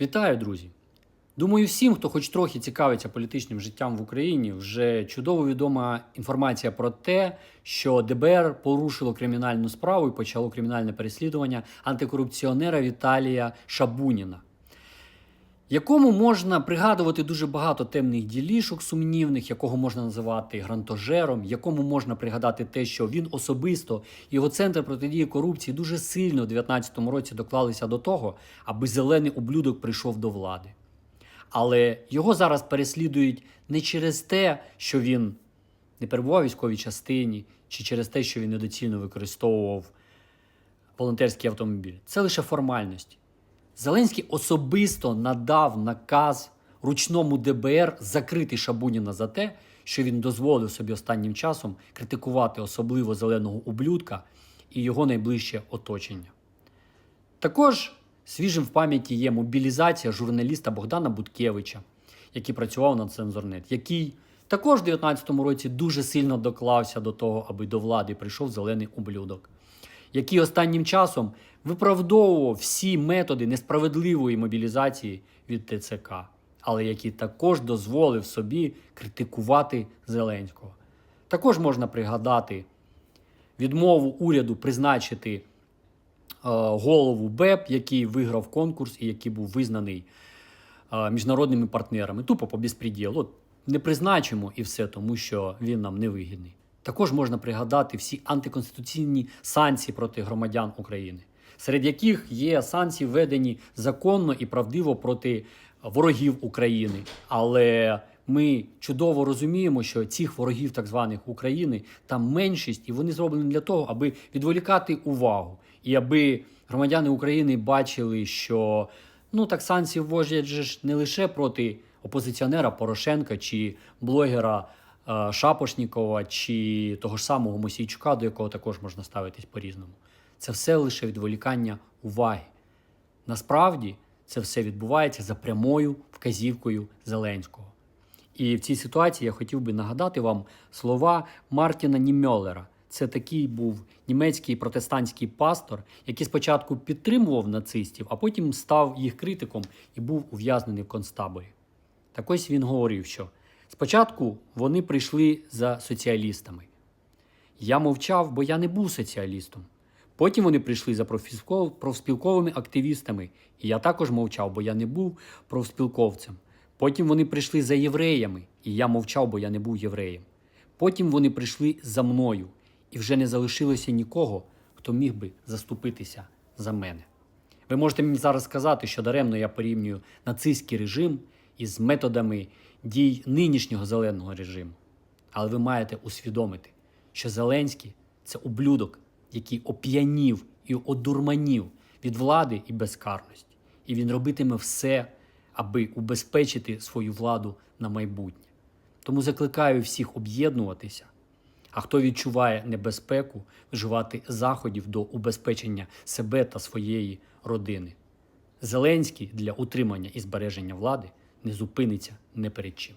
Вітаю, друзі! Думаю, всім, хто хоч трохи цікавиться політичним життям в Україні, вже чудово відома інформація про те, що ДБР порушило кримінальну справу і почало кримінальне переслідування антикорупціонера Віталія Шабуніна, якому можна пригадувати дуже багато темних ділішок сумнівних, якого можна називати грантожером, якому можна пригадати те, що він особисто його центр протидії корупції дуже сильно у 2019 році доклалися до того, аби зелений ублюдок прийшов до влади. Але його зараз переслідують не через те, що він не перебував у військовій частині, чи через те, що він недоцільно використовував волонтерський автомобіль. Це лише формальності. Зеленський особисто надав наказ ручному ДБР закрити Шабуніна за те, що він дозволив собі останнім часом критикувати особливо зеленого ублюдка і його найближче оточення. Також свіжим в пам'яті є мобілізація журналіста Богдана Буткевича, який працював на цензорнет, який також у 2019 році дуже сильно доклався до того, аби до влади прийшов зелений ублюдок, який останнім часом виправдовував всі методи несправедливої мобілізації від ТЦК, але який також дозволив собі критикувати Зеленського. Також можна пригадати відмову уряду призначити е, голову БЕП, який виграв конкурс і який був визнаний е, міжнародними партнерами. Тупо по безпреділу. Не призначимо і все, тому що він нам не вигідний. Також можна пригадати всі антиконституційні санкції проти громадян України, серед яких є санкції введені законно і правдиво проти ворогів України. Але ми чудово розуміємо, що цих ворогів, так званих України, там меншість, і вони зроблені для того, аби відволікати увагу, і аби громадяни України бачили, що ну так санкції вводять ж не лише проти опозиціонера Порошенка чи блогера Шапошнікова, чи того ж самого Мосійчука, до якого також можна ставитись по-різному. Це все лише відволікання уваги. Насправді це все відбувається за прямою вказівкою Зеленського. І в цій ситуації я хотів би нагадати вам слова Мартіна Німьолера. Це такий був німецький протестантський пастор, який спочатку підтримував нацистів, а потім став їх критиком і був ув'язнений в концтаборі. Так ось він говорив, що спочатку вони прийшли за соціалістами. Я мовчав, бо я не був соціалістом. Потім вони прийшли за профспілковими активістами, і я також мовчав, бо я не був профспілковцем. Потім вони прийшли за євреями, і я мовчав, бо я не був євреєм. Потім вони прийшли за мною, і вже не залишилося нікого, хто міг би заступитися за мене. Ви можете мені зараз сказати, що даремно я порівнюю нацистський режим із методами дій нинішнього зеленого режиму. Але ви маєте усвідомити, що Зеленський це ублюдок, який оп'янів і одурманів від влади і безкарності. І він робитиме все, аби убезпечити свою владу на майбутнє. Тому закликаю всіх об'єднуватися. А хто відчуває небезпеку, вживати заходів до убезпечення себе та своєї родини. Зеленський для утримання і збереження влади не зупиниться не перед чим.